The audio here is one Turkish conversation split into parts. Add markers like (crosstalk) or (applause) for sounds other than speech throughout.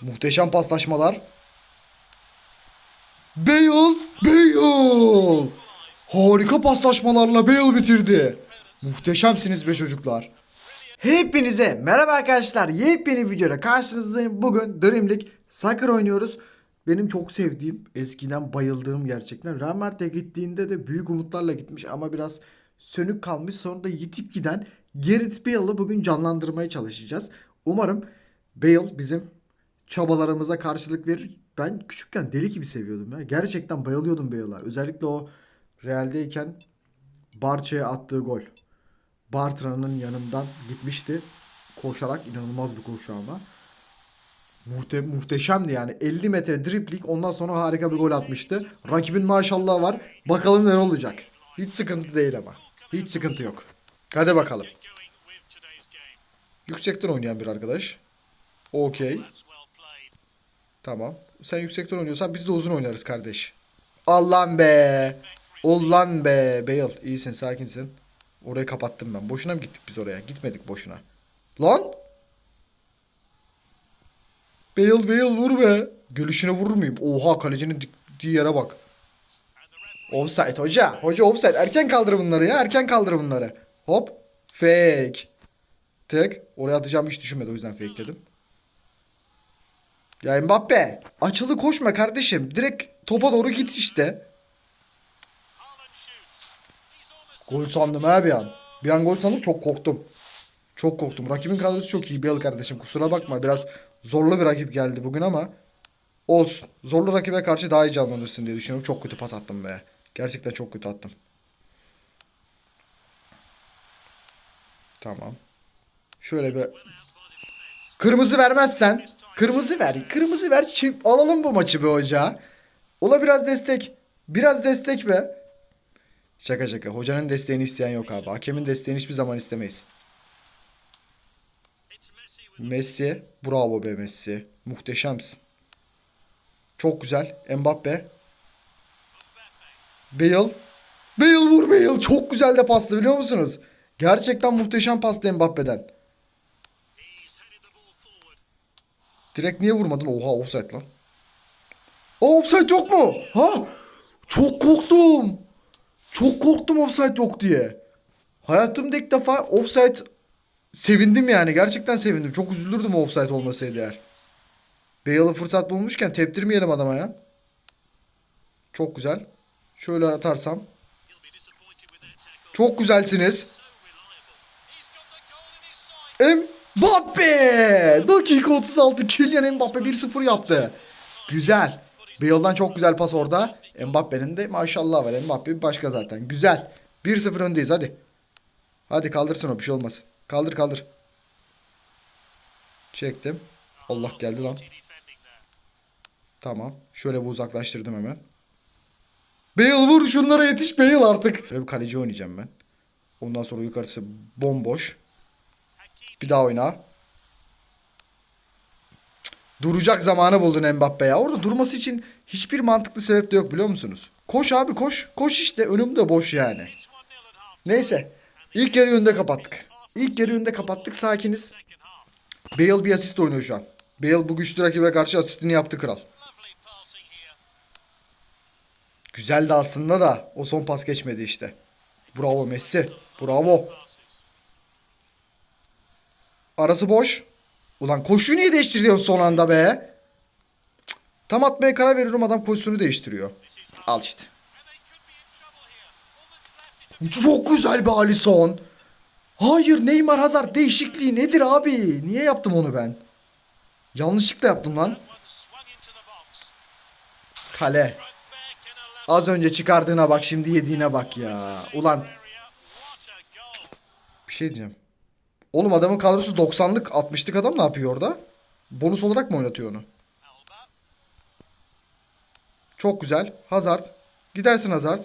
Muhteşem paslaşmalar. Bale! Bale! Harika paslaşmalarla Bale bitirdi. Muhteşemsiniz be çocuklar. Hepinize merhaba arkadaşlar. Yepyeni videoda karşınızdayım. Bugün Dream League Soccer oynuyoruz. Benim çok sevdiğim, eskiden bayıldığım gerçekten. Real gittiğinde de büyük umutlarla gitmiş ama biraz sönük kalmış. Sonra da yitip giden Gareth Bale'ı bugün canlandırmaya çalışacağız. Umarım Bale bizim çabalarımıza karşılık verir. Ben küçükken deli gibi seviyordum ya. Gerçekten bayılıyordum Bale'a. Özellikle o Real'deyken Barça'ya attığı gol. Bartra'nın yanından gitmişti. Koşarak inanılmaz bir koşu ama. Muhte muhteşemdi yani. 50 metre dripling ondan sonra harika bir gol atmıştı. Rakibin maşallah var. Bakalım ne olacak. Hiç sıkıntı değil ama. Hiç sıkıntı yok. Hadi bakalım. Yüksekten oynayan bir arkadaş. Okey. Tamam. Sen yüksekten oynuyorsan biz de uzun oynarız kardeş. Allah'ım be. Ulan be. Bale iyisin sakinsin. Orayı kapattım ben. Boşuna mı gittik biz oraya? Gitmedik boşuna. Lan. Bale Bale vur be. Gülüşüne vurur muyum? Oha kalecinin diktiği yere bak. Offside hoca. Hoca offside. Erken kaldır bunları ya. Erken kaldır bunları. Hop. Fake. Tık. Oraya atacağım hiç düşünmedi o yüzden fake dedim. Ya Mbappe. Açılı koşma kardeşim. Direkt topa doğru git işte. Gol sandım ha bir an. Bir an gol sandım çok korktum. Çok korktum. Rakibin kadrosu çok iyi Bale kardeşim. Kusura bakma biraz zorlu bir rakip geldi bugün ama olsun. Zorlu rakibe karşı daha iyi canlanırsın diye düşünüyorum. Çok kötü pas attım be. Gerçekten çok kötü attım. Tamam. Şöyle bir Kırmızı vermezsen kırmızı ver. Kırmızı ver. Çift alalım bu maçı be hoca. Ola biraz destek. Biraz destek be. Şaka şaka. Hocanın desteğini isteyen yok abi. Hakemin desteğini hiçbir zaman istemeyiz. Messi. Bravo be Messi. Muhteşemsin. Çok güzel. Mbappe. Bale. Bale vur Bale. Çok güzel de pastı biliyor musunuz? Gerçekten muhteşem pastı Mbappe'den. Direkt niye vurmadın? Oha offside lan. Aa, offside yok mu? Ha? Çok korktum. Çok korktum offside yok diye. Hayatımda ilk defa offside sevindim yani. Gerçekten sevindim. Çok üzülürdüm offside olmasaydı eğer. Bale'ı fırsat bulmuşken teptirmeyelim adama ya. Çok güzel. Şöyle atarsam. Çok güzelsiniz. Mbappe! Dakika 36 Kylian Mbappe 1-0 yaptı. Güzel. Bale'dan çok güzel pas orada. Mbappe'nin de maşallah var. Mbappe bir başka zaten. Güzel. 1-0 öndeyiz hadi. Hadi kaldırsın o bir şey olmaz. Kaldır kaldır. Çektim. Allah geldi lan. Tamam. Şöyle bir uzaklaştırdım hemen. Bale vur şunlara yetiş Bale artık. Şöyle bir kaleci oynayacağım ben. Ondan sonra yukarısı bomboş. Bir daha oyna. Duracak zamanı buldun Mbappe ya. Orada durması için hiçbir mantıklı sebep de yok biliyor musunuz? Koş abi koş. Koş işte önümde boş yani. Neyse. İlk yarı önde kapattık. İlk yarı önde kapattık sakiniz. Bale bir asist oynuyor şu an. Bale bu güçlü rakibe karşı asistini yaptı kral. Güzeldi aslında da o son pas geçmedi işte. Bravo Messi. Bravo. Arası boş. Ulan koşuyu niye değiştiriyorsun son anda be? Tam atmaya karar veriyorum adam pozisyonu değiştiriyor. Al işte. Çok güzel bir Alisson. Hayır Neymar Hazard değişikliği nedir abi? Niye yaptım onu ben? Yanlışlıkla yaptım lan. Kale. Az önce çıkardığına bak şimdi yediğine bak ya. Ulan bir şey diyeceğim. Oğlum adamın kadrosu 90'lık 60'lık adam ne yapıyor orada? Bonus olarak mı oynatıyor onu? Çok güzel. Hazard. Gidersin Hazard.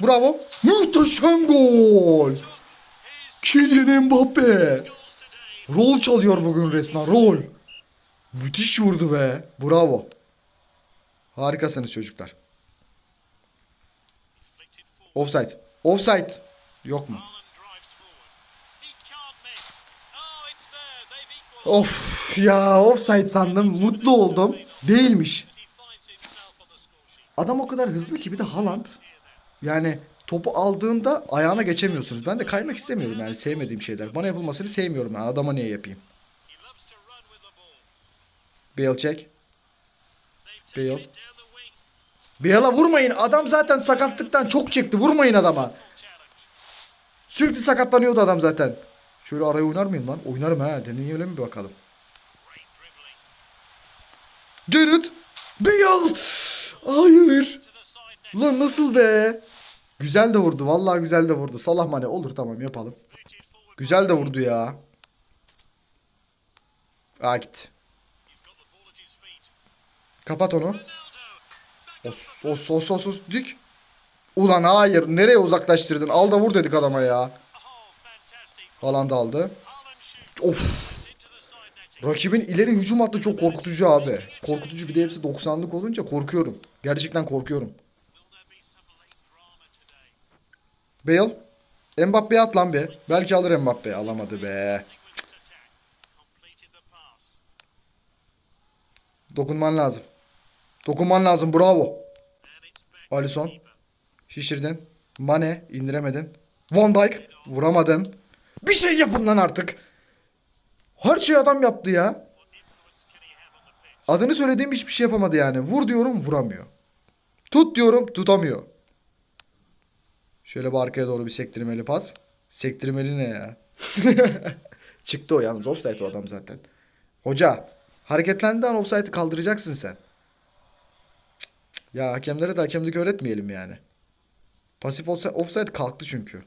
Bravo. Muhteşem gol. Kylian Mbappe. Rol çalıyor bugün resmen. Rol. Müthiş vurdu be. Bravo. Harikasınız çocuklar. Offside. Offside. Yok mu? Of ya offside sandım. Mutlu oldum. Değilmiş. Adam o kadar hızlı ki bir de Haaland. Yani topu aldığında ayağına geçemiyorsunuz. Ben de kaymak istemiyorum yani sevmediğim şeyler. Bana yapılmasını sevmiyorum yani adama niye yapayım. Bale çek. Bale. Bale'a vurmayın. Adam zaten sakatlıktan çok çekti. Vurmayın adama. Sürekli sakatlanıyordu adam zaten. Şöyle araya oynar mıyım lan? Oynarım ha. Deneyelim bir bakalım. Gerrit. Bale. Hayır. Lan nasıl be? Güzel de vurdu. Vallahi güzel de vurdu. Salah Mane olur tamam yapalım. Güzel de vurdu ya. Aa git. Kapat onu. Os os os os, os. Dik. Ulan hayır. Nereye uzaklaştırdın? Al da vur dedik adama ya. Haaland aldı. Of. Rakibin ileri hücum hattı çok korkutucu abi. Korkutucu bir de hepsi 90'lık olunca korkuyorum. Gerçekten korkuyorum. Bale. Mbappe'ye at lan be. Belki alır Mbappe. Alamadı be. Dokunman lazım. Dokunman lazım. Bravo. Alisson. Şişirdin. Mane. indiremedin. Van Dijk. Vuramadın. Bir şey yapın lan artık. Her şeyi adam yaptı ya. Adını söylediğim hiçbir şey yapamadı yani. Vur diyorum vuramıyor. Tut diyorum tutamıyor. Şöyle bir arkaya doğru bir sektirmeli pas. Sektirmeli ne ya? (laughs) Çıktı o yalnız. Offside o adam zaten. Hoca. Hareketlendiği an offside'ı kaldıracaksın sen. Cık, cık. Ya hakemlere de hakemlik öğretmeyelim yani. Pasif offside, kalktı çünkü.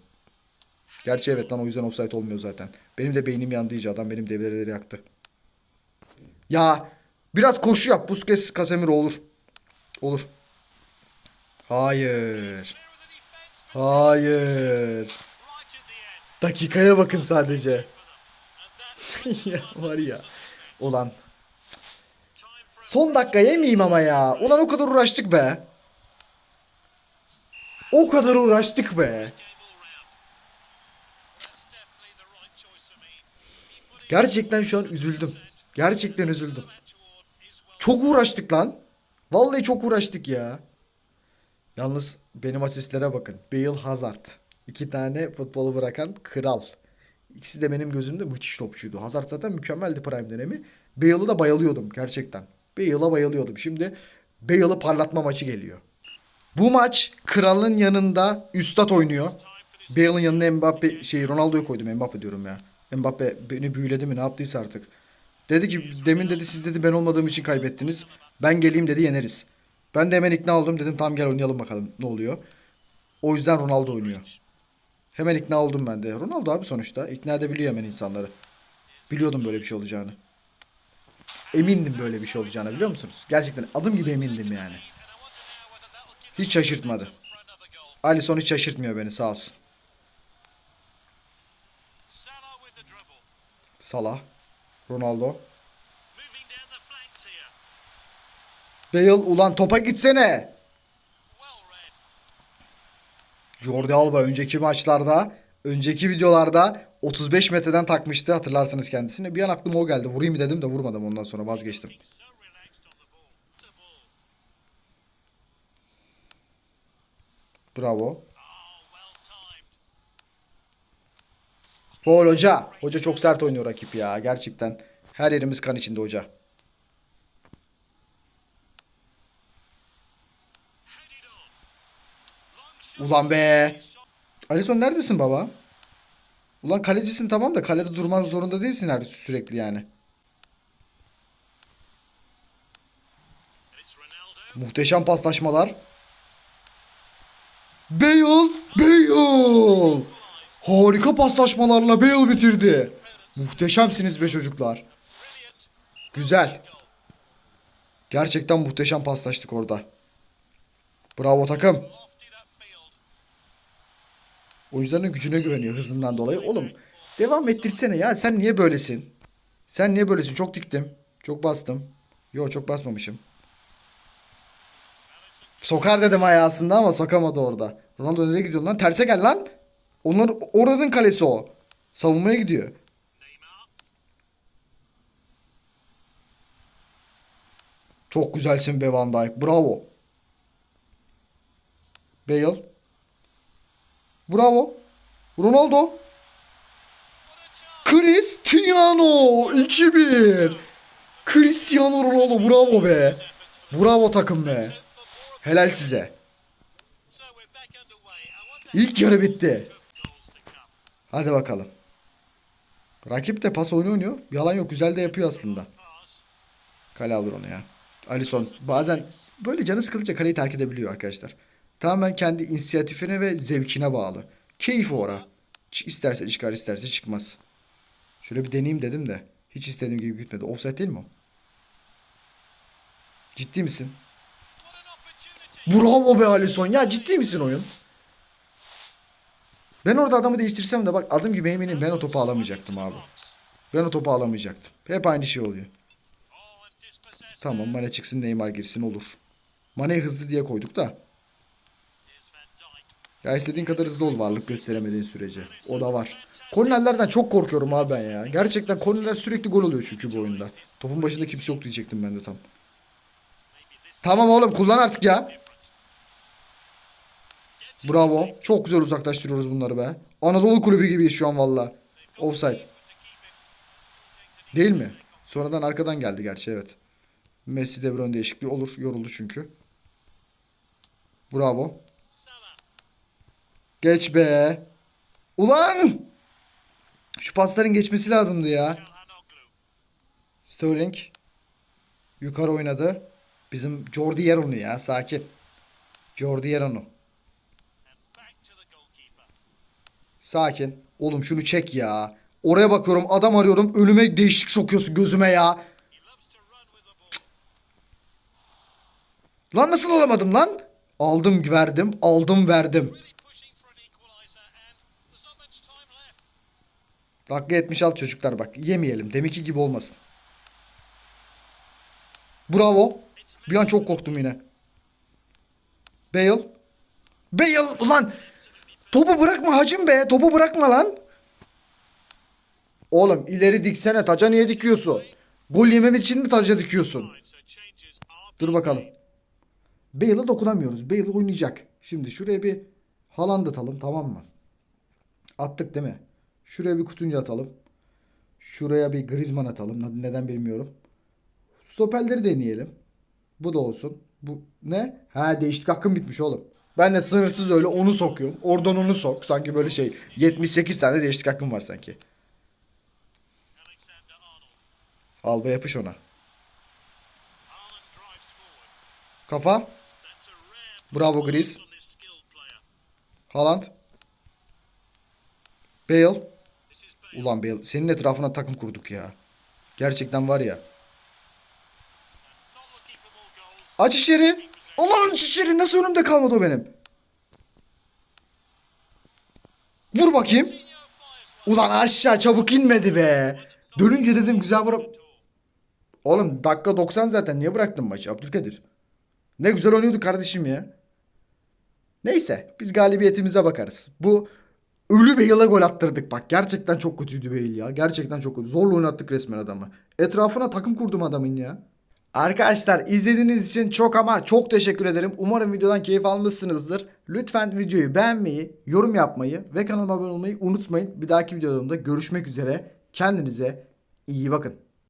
Gerçi evet lan o yüzden offside olmuyor zaten. Benim de beynim yandı iyice. Adam benim devreleri yaktı. Ya biraz koşu yap. Busquets Casemiro olur. Olur. Hayır. Hayır. Dakikaya bakın sadece. (laughs) ya var ya. Ulan. Son dakika yemeyeyim ama ya. Ulan o kadar uğraştık be. O kadar uğraştık be. Gerçekten şu an üzüldüm. Gerçekten üzüldüm. Çok uğraştık lan. Vallahi çok uğraştık ya. Yalnız benim asistlere bakın. Bale Hazard. İki tane futbolu bırakan kral. İkisi de benim gözümde müthiş topçuydu. Hazard zaten mükemmeldi prime dönemi. Bale'ı da bayılıyordum gerçekten. Bale'a bayılıyordum. Şimdi Bale'ı parlatma maçı geliyor. Bu maç kralın yanında üstad oynuyor. Bale'ın yanına Mbappe şey Ronaldo'yu koydum. Mbappe diyorum ya. Mbappe beni büyüledi mi ne yaptıysa artık. Dedi ki demin dedi siz dedi ben olmadığım için kaybettiniz. Ben geleyim dedi yeneriz. Ben de hemen ikna oldum dedim tamam gel oynayalım bakalım ne oluyor. O yüzden Ronaldo oynuyor. Hemen ikna oldum ben de. Ronaldo abi sonuçta ikna edebiliyor hemen insanları. Biliyordum böyle bir şey olacağını. Emindim böyle bir şey olacağını biliyor musunuz? Gerçekten adım gibi emindim yani. Hiç şaşırtmadı. Alisson hiç şaşırtmıyor beni sağ olsun. Salah. Ronaldo. Bale ulan topa gitsene. Jordi Alba önceki maçlarda, önceki videolarda 35 metreden takmıştı hatırlarsınız kendisini. Bir an aklıma o geldi. Vurayım dedim de vurmadım ondan sonra vazgeçtim. Bravo. Foul hoca. Hoca çok sert oynuyor rakip ya gerçekten. Her yerimiz kan içinde hoca. Ulan be. Alisson neredesin baba? Ulan kalecisin tamam da kalede durmak zorunda değilsin her sürekli yani. Muhteşem paslaşmalar. Bale, Bale. Harika paslaşmalarla Bale bitirdi. Muhteşemsiniz be çocuklar. Güzel. Gerçekten muhteşem paslaştık orada. Bravo takım. Oyuncuların gücüne güveniyor hızından dolayı. Oğlum devam ettirsene ya. Sen niye böylesin? Sen niye böylesin? Çok diktim. Çok bastım. Yo çok basmamışım. Sokar dedim ayağısında ama sokamadı orada. Ronaldo nereye gidiyor lan? Terse gel lan. Onlar oranın kalesi o. Savunmaya gidiyor. Çok güzelsin be Van Dijk. Bravo. Bale. Bravo. Ronaldo. Cristiano 2-1. Cristiano Ronaldo bravo be. Bravo takım be. Helal size. İlk yarı bitti. Hadi bakalım. Rakip de pas oyunu oynuyor. Yalan yok güzel de yapıyor aslında. Kale alır onu ya. Alisson bazen böyle canı sıkılınca kaleyi terk edebiliyor arkadaşlar. Tamamen kendi inisiyatifine ve zevkine bağlı. Keyif ora. İsterse çıkar isterse çıkmaz. Şöyle bir deneyeyim dedim de. Hiç istediğim gibi gitmedi. Offside değil mi o? Ciddi misin? Bravo be Alisson. Ya ciddi misin oyun? Ben orada adamı değiştirsem de bak adım gibi eminim ben o topu alamayacaktım abi. Ben o topu alamayacaktım. Hep aynı şey oluyor. Tamam Mane çıksın Neymar girsin olur. Mane hızlı diye koyduk da. Ya istediğin kadar hızlı ol varlık gösteremediğin sürece. O da var. Kornerlerden çok korkuyorum abi ben ya. Gerçekten kornerler sürekli gol oluyor çünkü bu oyunda. Topun başında kimse yok diyecektim ben de tam. Tamam oğlum kullan artık ya. Bravo. Çok güzel uzaklaştırıyoruz bunları be. Anadolu kulübü gibiyiz şu an valla. Offside. Değil mi? Sonradan arkadan geldi gerçi evet. Messi De Bruyne değişikliği olur. Yoruldu çünkü. Bravo. Geç be. Ulan! Şu pasların geçmesi lazımdı ya. Sterling. Yukarı oynadı. Bizim Jordi Yeron'u ya. Sakin. Jordi Yeron'u. Sakin. Oğlum şunu çek ya. Oraya bakıyorum adam arıyorum önüme değişik sokuyorsun gözüme ya. Lan nasıl alamadım lan? Aldım verdim aldım verdim. Dakika 76 çocuklar bak yemeyelim deminki gibi olmasın. Bravo. Bir an çok korktum yine. Bale. Bale ulan. Topu bırakma hacım be. Topu bırakma lan. Oğlum ileri diksene. Taca niye dikiyorsun? Gol yemem için mi taca dikiyorsun? Dur bakalım. Bale'a dokunamıyoruz. Bale oynayacak. Şimdi şuraya bir Haaland atalım tamam mı? Attık değil mi? Şuraya bir Kutunca atalım. Şuraya bir Griezmann atalım. Neden bilmiyorum. Stoperleri deneyelim. Bu da olsun. Bu ne? Ha değişik hakkım bitmiş oğlum. Ben de sınırsız öyle onu sokuyorum. Oradan onu sok. Sanki böyle şey 78 tane değişik hakkım var sanki. Alba yapış ona. Kafa. Bravo Gris. Haaland. Bale. Ulan Bale senin etrafına takım kurduk ya. Gerçekten var ya. Aç içeri. Allah'ın aç içeri. Nasıl önümde kalmadı o benim? Vur bakayım. Ulan aşağı çabuk inmedi be. Dönünce dedim güzel bırak. Oğlum dakika 90 zaten. Niye bıraktın maçı Abdülkadir? Ne güzel oynuyordu kardeşim ya. Neyse biz galibiyetimize bakarız. Bu ölü Bale'a gol attırdık bak. Gerçekten çok kötüydü Bale ya. Gerçekten çok kötü. Zorla oynattık resmen adamı. Etrafına takım kurdum adamın ya. Arkadaşlar izlediğiniz için çok ama çok teşekkür ederim. Umarım videodan keyif almışsınızdır. Lütfen videoyu beğenmeyi, yorum yapmayı ve kanalıma abone olmayı unutmayın. Bir dahaki videolarımda görüşmek üzere. Kendinize iyi bakın.